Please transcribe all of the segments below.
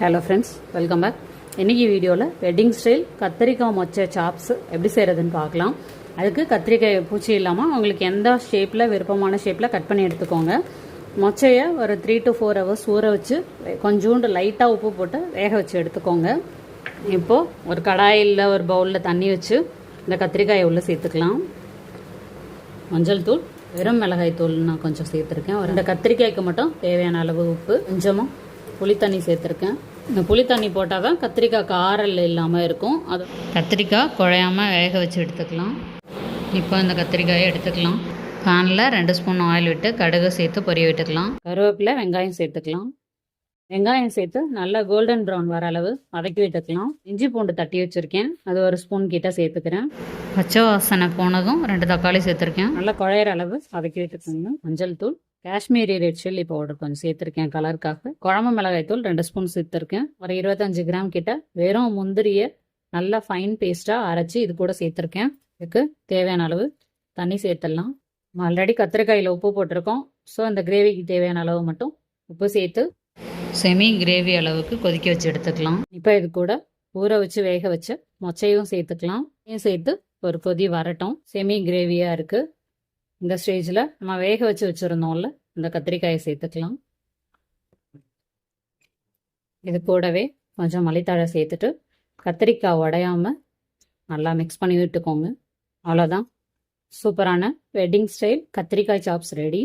Hello friends welcome back இன்னைக்கு வீடியோவில் wedding style கத்திரிக்காய் மொச்சை சாப்ஸ் எப்படி செய்கிறதுன்னு பார்க்கலாம். அதுக்கு கத்திரிக்காய் பூச்சி இல்லாமல் உங்களுக்கு எந்த ஷேப்பில் விருப்பமான ஷேப்பில் கட் பண்ணி எடுத்துக்கோங்க. மொச்சையை ஒரு த்ரீ டு ஃபோர் ஹவர்ஸ் ஊற வச்சு கொஞ்சோண்டு லைட்டாக உப்பு போட்டு வேக வச்சு எடுத்துக்கோங்க. இப்போது ஒரு கடாயில் ஒரு பவுலில் தண்ணி வச்சு இந்த கத்திரிக்காயை உள்ளே சேர்த்துக்கலாம். மஞ்சள் தூள் வெறும் மிளகாய் தூள் நான் கொஞ்சம் சேர்த்துருக்கேன். ஒரு ரெண்டு கத்திரிக்காய்க்கு மட்டும் தேவையான அளவு உப்பு கொஞ்சமாக புளித்தண்ணி சேர்த்துருக்கேன். இந்த புளித்தண்ணி போட்டால் தான் கத்திரிக்காய் காரல் இல்லாமல் இருக்கும். அது கத்திரிக்காய் குழையாமல் வேக வச்சு எடுத்துக்கலாம். இப்போ இந்த கத்திரிக்காயை எடுத்துக்கலாம். பேனில் ரெண்டு ஸ்பூன் ஆயில் விட்டு கடுகு சேர்த்து பொரிய விட்டுக்கலாம். கருவேப்பிலை வெங்காயம் சேர்த்துக்கலாம். வெங்காயம் சேர்த்து நல்லா கோல்டன் ப்ரௌன் வர அளவு வதக்கி விட்டுக்கலாம். இஞ்சி பூண்டு தட்டி வச்சுருக்கேன். அது ஒரு ஸ்பூன் கிட்ட சேர்த்துக்கிறேன். பச்சை வாசனை போனதும் ரெண்டு தக்காளி சேர்த்துருக்கேன். நல்லா குழையிற அளவு வதக்கி விட்டுக்கோங்க. மஞ்சள் தூள் காஷ்மீரி ரெட் சில்லி பவுடர் கொஞ்சம் சேர்த்துருக்கேன் கலருக்காக குழம்பு மிளகாய் தூள் ரெண்டு ஸ்பூன் சேர்த்துருக்கேன். ஒரு இருபத்தஞ்சு கிராம் கிட்ட வெறும் முந்திரியை நல்லா ஃபைன் பேஸ்ட்டாக அரைச்சி இது கூட சேர்த்துருக்கேன். இதுக்கு தேவையான அளவு தண்ணி சேர்த்துடலாம். ஆல்ரெடி கத்திரிக்காயில் உப்பு போட்டிருக்கோம். ஸோ அந்த கிரேவிக்கு தேவையான அளவு மட்டும் உப்பு சேர்த்து செமி கிரேவி அளவுக்கு கொதிக்க வச்சு எடுத்துக்கலாம். இப்போ இது கூட ஊற வச்சு வேக வச்சு மொச்சையும் சேர்த்துக்கலாம். சேர்த்து ஒரு கொதி வரட்டும். செமி கிரேவியாக இருக்குது இந்த ஸ்டேஜில் நம்ம வேக வச்சு வச்சுருந்தோம்ல இந்த கத்திரிக்காயை சேர்த்துக்கலாம். இது கூடவே கொஞ்சம் மல்லித்தழை சேர்த்துட்டு கத்திரிக்காய் உடையாமல் நல்லா மிக்ஸ் பண்ணி விட்டுக்கோங்க. அவ்வளோதான் சூப்பரான வெட்டிங் ஸ்டைல் கத்திரிக்காய் சாப்ஸ் ரெடி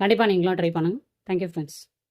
கண்டிப்பாக நீங்களும் ட்ரை பண்ணுங்கள் தேங்க்யூ ஃப்ரெண்ட்ஸ்